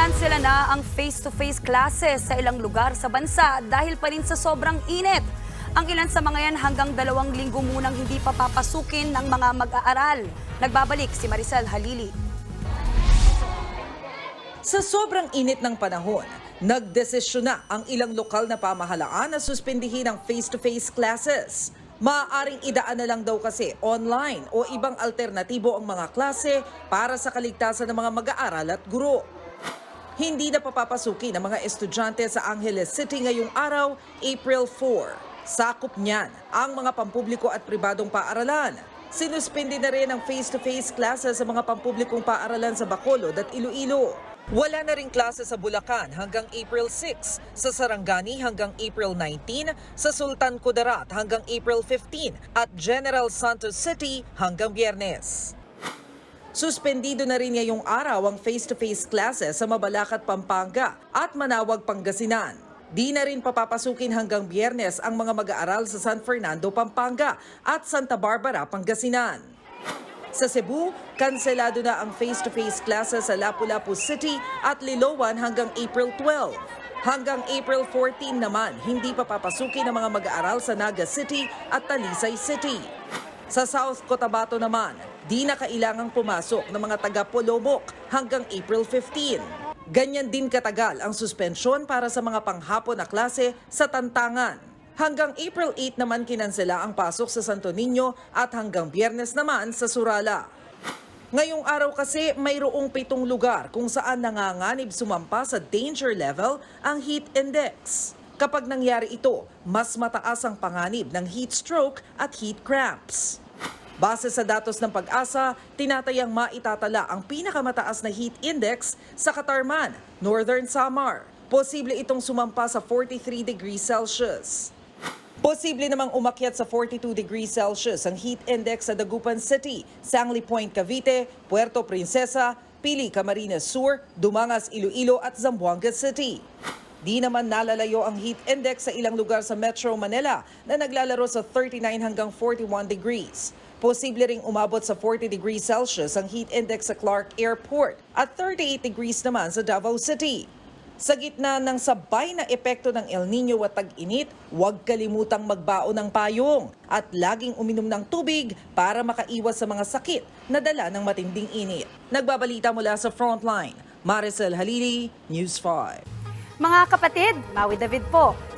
Kinansela na ang face-to-face classes sa ilang lugar sa bansa dahil pa rin sa sobrang init. Ang ilan sa mga yan hanggang dalawang linggo munang hindi pa papasukin ng mga mag-aaral. Nagbabalik si Maricel Halili. Sa sobrang init ng panahon, nagdesisyon na ang ilang lokal na pamahalaan na suspindihin ang face-to-face classes. Maaaring idaan na lang daw kasi online o ibang alternatibo ang mga klase para sa kaligtasan ng mga mag-aaral at guro. Hindi na papapasukin ang mga estudyante sa Angeles City ngayong araw, April 4. Sakop niyan ang mga pampubliko at pribadong paaralan. Sinuspindi na rin ang face-to-face classes sa mga pampublikong paaralan sa Bacolod at Iloilo. Wala na rin klase sa Bulacan hanggang April 6, sa Sarangani hanggang April 19, sa Sultan Kudarat hanggang April 15 at General Santos City hanggang Biyernes. Suspendido na rin ngayong araw ang face-to-face classes sa Mabalacat, Pampanga at Manawag, Pangasinan. Di na rin papapasukin hanggang biyernes ang mga mag-aaral sa San Fernando, Pampanga at Santa Barbara, Pangasinan. Sa Cebu, kanselado na ang face-to-face classes sa Lapu-Lapu City at Liloan hanggang April 12. Hanggang April 14 naman, hindi pa papasukin ang mga mag-aaral sa Naga City at Talisay City. Sa South Cotabato naman, di na kailangang pumasok ng mga taga Polomok hanggang April 15. Ganyan din katagal ang suspensyon para sa mga panghapon na klase sa Tantangan. Hanggang April 8 naman kinansela ang pasok sa Santo Niño at hanggang biyernes naman sa Surala. Ngayong araw kasi mayroong pitong lugar kung saan nanganganib sumampa sa danger level ang heat index. Kapag nangyari ito, mas mataas ang panganib ng heat stroke at heat cramps. Base sa datos ng pag-asa, tinatayang maitatala ang pinakamataas na heat index sa Katarman, Northern Samar. Posible itong sumampa sa 43 degrees Celsius. Posible namang umakyat sa 42 degrees Celsius ang heat index sa Dagupan City, Sangli Point, Cavite, Puerto Princesa, Pili, Camarines Sur, Dumangas, Iloilo at Zamboanga City. Di naman nalalayo ang heat index sa ilang lugar sa Metro Manila na naglalaro sa 39 hanggang 41 degrees. Posible ring umabot sa 40 degrees Celsius ang heat index sa Clark Airport at 38 degrees naman sa Davao City. Sa gitna ng sabay na epekto ng El Nino at tag-init, huwag kalimutang magbaon ng payong at laging uminom ng tubig para makaiwas sa mga sakit na dala ng matinding init. Nagbabalita mula sa Frontline, Maricel Halili, News 5. Mga kapatid, Maui David po.